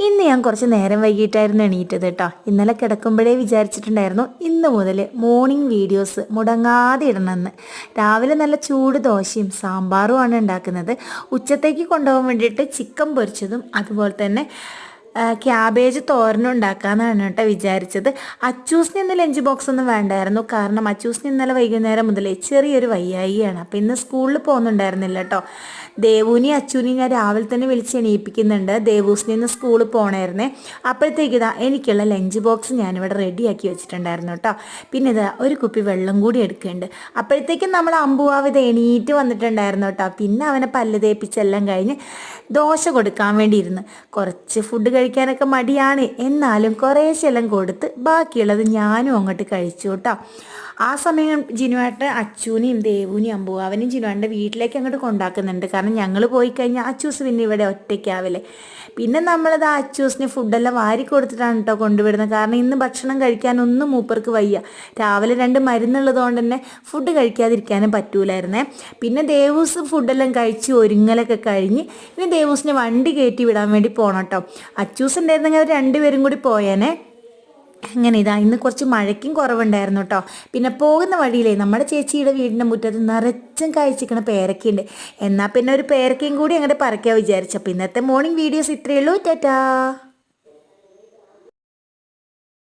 ഇന്ന് ഞാൻ കുറച്ച് നേരം വൈകിട്ടായിരുന്നു എണീറ്റത് കേട്ടോ ഇന്നലെ കിടക്കുമ്പോഴേ വിചാരിച്ചിട്ടുണ്ടായിരുന്നു ഇന്ന് മുതൽ മോർണിംഗ് വീഡിയോസ് മുടങ്ങാതെ ഇടണമെന്ന്. രാവിലെ നല്ല ചൂട് ദോശയും സാമ്പാറുമാണ് ഉണ്ടാക്കുന്നത്. ഉച്ചത്തേക്ക് കൊണ്ടുപോകാൻ വേണ്ടിയിട്ട് ചിക്കൻ പൊരിച്ചതും അതുപോലെ തന്നെ ക്യാബേജ് തോരനുണ്ടാക്കാമെന്നാണ് കേട്ടോ വിചാരിച്ചത്. അച്ചൂസിന് ഇന്ന് ലഞ്ച് ബോക്സ് ഒന്നും വേണ്ടായിരുന്നു. കാരണം അച്ചൂസിന് ഇന്നലെ വൈകുന്നേരം മുതലേ ചെറിയൊരു വയ്യായിയാണ് അപ്പം ഇന്ന് സ്കൂളിൽ പോകുന്നുണ്ടായിരുന്നില്ല കേട്ടോ. ദേവൂനി അച്ചൂനി ഞാൻ രാവിലെ തന്നെ വിളിച്ച് എണീപ്പിക്കുന്നുണ്ട്. ദേവൂസിനെ ഇന്ന് സ്കൂളിൽ പോകണമായിരുന്നേ അപ്പോഴത്തേക്ക് ഇതാ എനിക്കുള്ള ലഞ്ച് ബോക്സ് ഞാനിവിടെ റെഡിയാക്കി വെച്ചിട്ടുണ്ടായിരുന്നു കേട്ടോ. പിന്നെ ഇതാ ഒരു കുപ്പി വെള്ളം കൂടി എടുക്കുന്നുണ്ട്. അപ്പോഴത്തേക്കും നമ്മൾ അമ്പുവാവ് ഇത് എണീറ്റ് വന്നിട്ടുണ്ടായിരുന്നു കേട്ടോ. പിന്നെ അവനെ പല്ല് തേപ്പിച്ചെല്ലാം കഴിഞ്ഞ് ദോശ കൊടുക്കാൻ വേണ്ടിയിരുന്നു. കുറച്ച് ഫുഡ് കഴിക്കാനൊക്കെ മടിയാണ്. എന്നാലും കുറേശ്ശെല്ലാം കൊടുത്ത് ബാക്കിയുള്ളത് ഞാനും അങ്ങോട്ട് കഴിച്ചു കേട്ടോ ആ സമയം ജിനുവായിട്ട് അച്ചുവിനെയും ദേവുവിനെയും അമ്പുവാവനെയും ജിനുവാന്റെ വീട്ടിലേക്ക് അങ്ങോട്ട് കൊണ്ടാക്കുന്നുണ്ട്. കാരണം ഞങ്ങൾ പോയി കഴിഞ്ഞാൽ അച്ചൂസ് പിന്നെ ഇവിടെ ഒറ്റയ്ക്കാവില്ലേ. പിന്നെ നമ്മളത് ആ അച്ചൂസിന് ഫുഡെല്ലാം വാരി കൊടുത്തിട്ടാണ് കേട്ടോ കൊണ്ടുവരുന്നത്. കാരണം ഇന്ന് ഭക്ഷണം കഴിക്കാനൊന്നും മൂപ്പർക്ക് വയ്യ. രാവിലെ രണ്ട് മരുന്നുള്ളത് കൊണ്ട് തന്നെ ഫുഡ് കഴിക്കാതിരിക്കാനും പറ്റൂലായിരുന്നേ. പിന്നെ ദേവൂസ് ഫുഡെല്ലാം കഴിച്ച് ഒരുങ്ങലൊക്കെ കഴിഞ്ഞ് ഇനി ദേവൂസിനെ വണ്ടി കയറ്റി വിടാൻ വേണ്ടി പോകണം കേട്ടോ അച്ചൂസ് ഉണ്ടായിരുന്നെങ്കിൽ അവർ രണ്ടുപേരും കൂടി പോയേനെ. അങ്ങനെ ഇതാ ഇന്ന് കുറച്ച് മഴയ്ക്കും കുറവുണ്ടായിരുന്നു കേട്ടോ പിന്നെ പോകുന്ന വഴിയിലേ നമ്മുടെ ചേച്ചിയുടെ വീടിന്റെ മുറ്റത്ത് നിറച്ചും കഴിച്ചിരിക്കണ പേരക്കയുണ്ട്. എന്നാൽ പിന്നെ ഒരു പേരക്കയും കൂടി അങ്ങോട്ട് പറിക്കാൻ വിചാരിച്ചു. അപ്പോൾ ഇന്നത്തെ മോർണിംഗ് വീഡിയോസ് ഇത്രയേ ഉള്ളൂ. ടാറ്റാ.